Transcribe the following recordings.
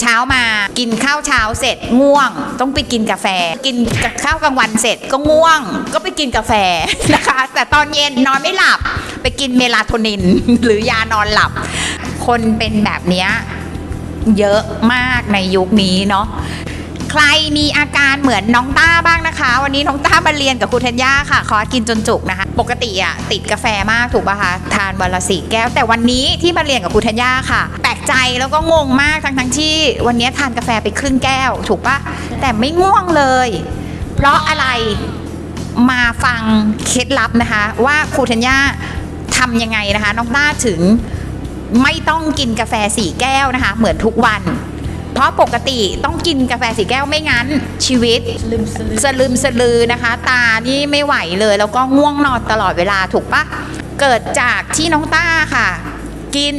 เช้ามากินข้าวเช้าเสร็จง่วง ต้องไปกินกาแฟ กินกับข้าวกลางวันเสร็จก็ง่วง ก็ไปกินกาแฟนะคะ แต่ตอนเย็นนอนไม่หลับ ไปกินเมลาโทนิน หรือยานอนหลับ คนเป็นแบบเนี้ยเยอะมากในยุคนี้เนาะ ใครมีอาการเหมือนน้องต้าบ้างนะคะ วันนี้น้องต้ามาเรียนกับครูธัญญาค่ะ คอร์สกินจนจุกนะคะ ปกติอะติดกาแฟมากถูกป่ะคะทานวันละสี่แก้ว แต่วันนี้ที่มาเรียนกับครูธัญญาค่ะ แปลกใจแล้วก็งงมากทั้งทั้งที่ วันนี้ทานกาแฟไปครึ่งแก้ว ถูกป่ะแต่ไม่ง่วงเลย เพราะอะไรมาฟังเคล็ดลับนะคะ ว่าครูธัญญาทำยังไงนะคะ น้องต้าถึงไม่ต้องกินกาแฟสี่แก้วนะคะ เหมือนทุกวัน เพราะปกติต้องกินกาแฟสี่แก้วไม่งั้น ชีวิตสลืมสลืมสลือนะคะ ตานี่ไม่ไหวเลย แล้วก็ง่วงนอนตลอดเวลาถูกปะเกิดจากที่น้องต้าค่ะ กิน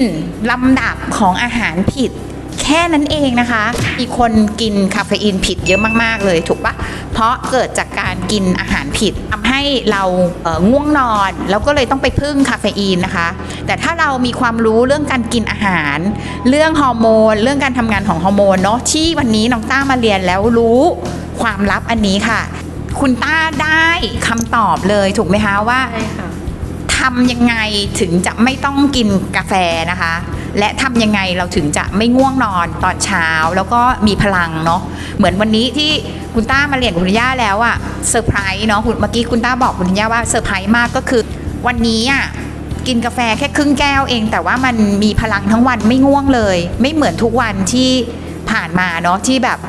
ลำดับของอาหารผิดแค่นั้นเองนะคะมีคนกินคาเฟอีนผิดเยอะมาก ๆ เลยถูกปะ เพราะเกิดจากการกินอาหารผิดทำให้เราเอ่อง่วงนอนแล้วก็เลยต้องไปพึ่งคาเฟอีนนะคะ แต่ถ้าเรามีความรู้เรื่องการกินอาหาร เรื่องฮอร์โมน เรื่องการทำงานของฮอร์โมนเนาะที่วันนี้น้องต้ามาเรียนแล้วรู้ความลับอันนี้ค่ะ คุณต้าได้คำตอบเลยถูกไหมคะว่าใช่ค่ะทำยังไงถึงจะไม่ต้องกินกาแฟนะคะ และทำยังไงเราถึงจะไม่ง่วงนอนตอนเช้าแล้วก็มีพลังเนาะเหมือนวันนี้ที่คุณต้ามาเรียนคุณย่าแล้วอะเซอร์ไพรส์เนาะคุณเมื่อกี้คุณต้าบอกคุณย่าว่าเซอร์ไพรส์มากก็คือ วันนี้อะกินกาแฟแค่ครึ่งแก้วเอง แต่ว่ามันมีพลังทั้งวันไม่ง่วงเลย ไม่เหมือนทุกวันที่ผ่านมาเนาะที่แบบ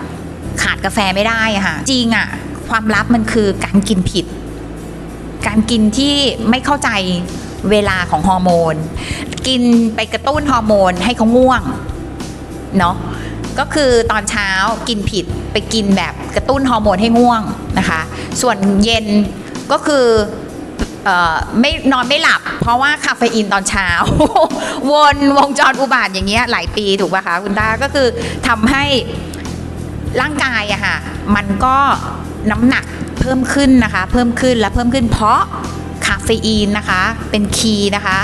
ขาดกาแฟไม่ได้อะค่ะจริงอะความลับมันคือการกินผิด การกินที่ไม่เข้าใจ เวลาของฮอร์โมน กินไปกระตุ้นฮอร์โมนให้เขาง่วงเนาะก็คือตอนเช้ากินผิดไปกินแบบกระตุ้นฮอร์โมนให้ง่วงนะคะ ส่วนเย็นก็คือไม่นอนไม่หลับ เพราะว่าคาเฟอีนตอนเช้า วนวงจรอุบาทอย่างเงี้ยหลายปีถูกป่ะคะคุณตาก็คือทำให้ร่างกายอะค่ะมันก็น้ำหนักเพิ่มขึ้นนะคะ เพิ่มขึ้นและเพิ่มขึ้นเพราะ ฟอีนนะคะ เป็นคีย์นะคะ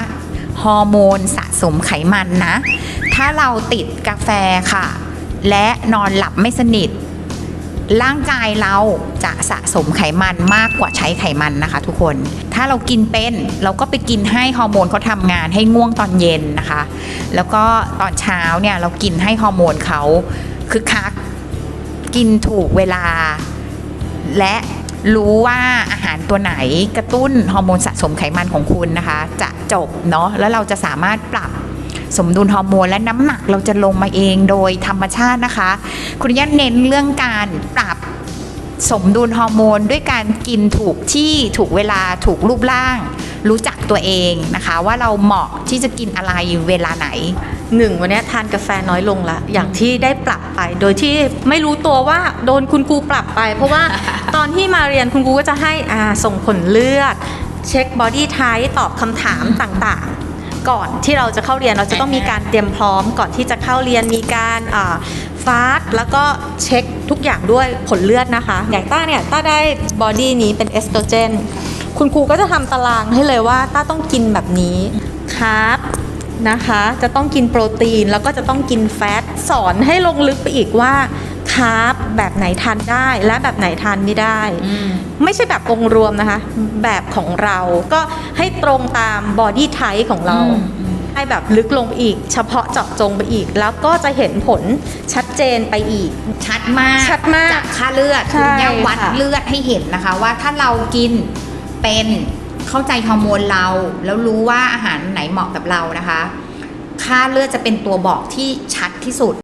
ฮอร์โมนสะสมไขมันนะ ถ้าเราติดกาแฟค่ะ และนอนหลับไม่สนิท ร่างกายเราจะสะสมไขมันมากกว่าใช้ไขมันนะคะ ทุกคน ถ้าเรากินเป็นเราก็ไปกินให้ฮอร์โมนเขาทำงานให้ง่วงตอนเย็นนะคะ แล้วก็ตอนเช้าเนี่ยเรากินให้ฮอร์โมนเขาคึกคัก กินถูกเวลา และ รู้ว่าอาหารตัวไหนกระตุ้นฮอร์โมนสะสมไขมันของคุณนะคะ จะจบเนาะแล้วเราจะสามารถปรับสมดุลฮอร์โมนและน้ำหนักเราจะลงมาเองโดยธรรมชาตินะคะ คุณย่าเน้นเรื่องการปรับสมดุลฮอร์โมนด้วยการกินถูกที่ถูกเวลาถูกรูปร่าง รู้จักตัวเองนะคะ ว่าเราเหมาะที่จะกินอะไรเวลาไหน หนึ่งวันนี้ทานกาแฟน้อยลงละอย่างที่ได้ปรับไป โดยที่ไม่รู้ตัวว่าโดนคุณครูปรับไป เพราะว่าตอนที่มาเรียนคุณครูก็จะให้อ่าส่งผลเลือด เช็คบอดี้ไทป์ตอบคำถามต่างๆ ก่อนที่เราจะเข้าเรียนเราจะต้องมีการเตรียมพร้อม ก่อนที่จะเข้าเรียนมีการฟาสแล้วก็เช็คทุกอย่างด้วยผลเลือดนะคะ อย่างต้าเนี่ยต้าได้บอดี้นี้เป็นเอสโตรเจนคุณครูก็จะทำตารางให้เลยว่าต้าต้องกินแบบนี้คาร์บ นะคะ จะต้องกินโปรตีนแล้วก็จะต้องกินแฟต สอนให้ลงลึกไปอีกว่าคาร์บแบบไหนทานได้และแบบไหนทานไม่ได้ ไม่ใช่แบบองค์รวมนะคะ แบบของเราก็ให้ตรงตามบอดี้ไทป์ของเราอืมอืมให้แบบลึกลงไปอีก เฉพาะเจาะจงไปอีก แล้วก็จะเห็นผลชัดเจนไปอีก ชัดมากชัดมากจากค่าเลือดใช่คุณย่าวัดค่ะเลือดให้เห็นนะคะ ว่าถ้าเรากินเป็น เข้าใจฮอร์โมนเรา แล้วรู้ว่าอาหารไหนเหมาะกับเรานะคะ ค่าเลือดจะเป็นตัวบอกที่ชัดที่สุด